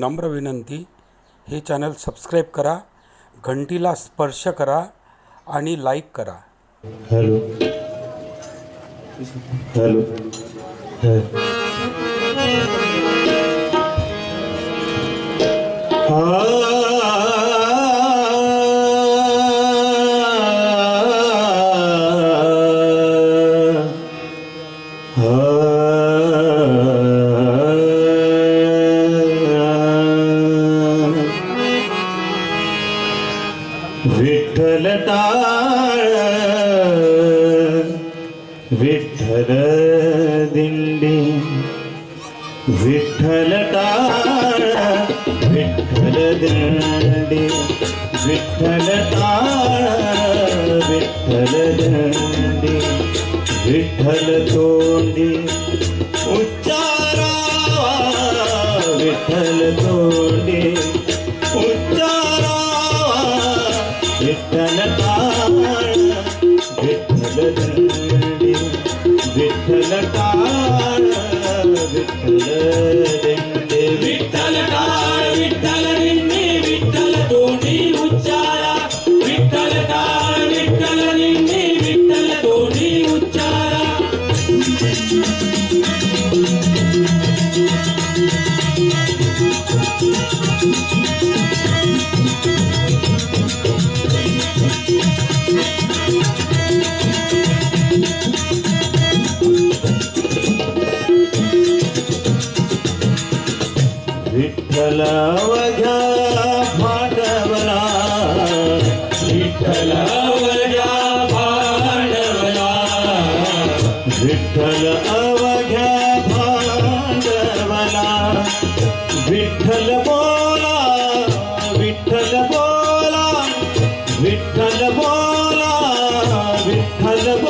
नम्र विनंती हे चॅनल सबस्क्राईब करा घंटीला स्पर्श करा आणि लाईक करा. हॅलो. हॅलो. हा. Ah विठ्ठल दिंडी विठ्ठल टाळ विठ्ठल दिंडी विठ्ठल टाळ विठ्ठल दिंडी विठ्ठल तोंडी उच्चारावा विठ्ठल तोंडी उच्चारावा विठ्ठल टाळ विठ्ठल दंडी लटार विठ्ठल विठ्ठल अवघ्या भांडवला. विठ्ठल घ्या भांडवला. विठ्ठल अवघ्या भांडवला. विठ्ठल बोला विठ्ठल बोला. विठ्ठल बोला विठ्ठल बोला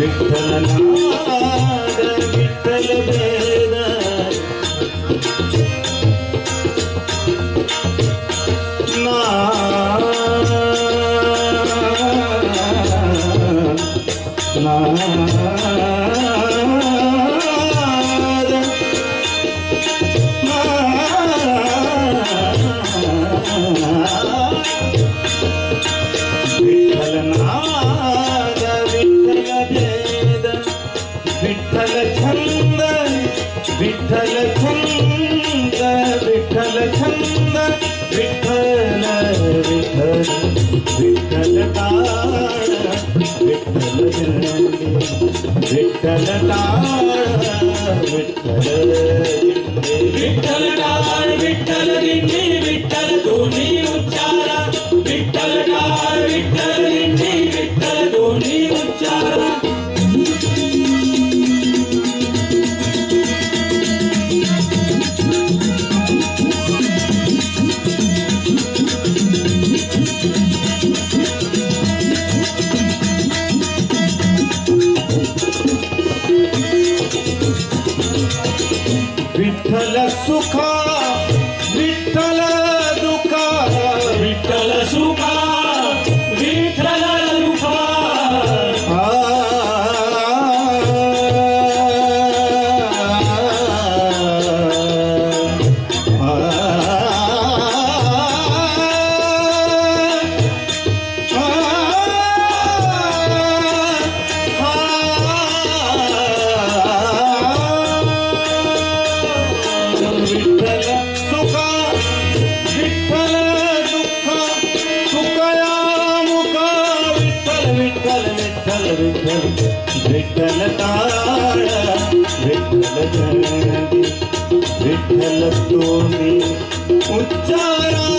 विठ्ठल नाद विठ्ठल छंद विठ्ठल छंद विठ्ठल विठ्ठल विठ्ठल टाळ विठ्ठल दिंडी विठ्ठल टाळ विठ्ठल दिंडी विठ्ठल टाळ विठ्ठल दिंडी विठ्ठल दोन्ही उच्चारा विठ्ठल ವಿಠಲ ಸುಖ ವಿಠಲ विठ्ठल विठ्ठल तारा विठ्ठल विठ्ठल तो उच्चारा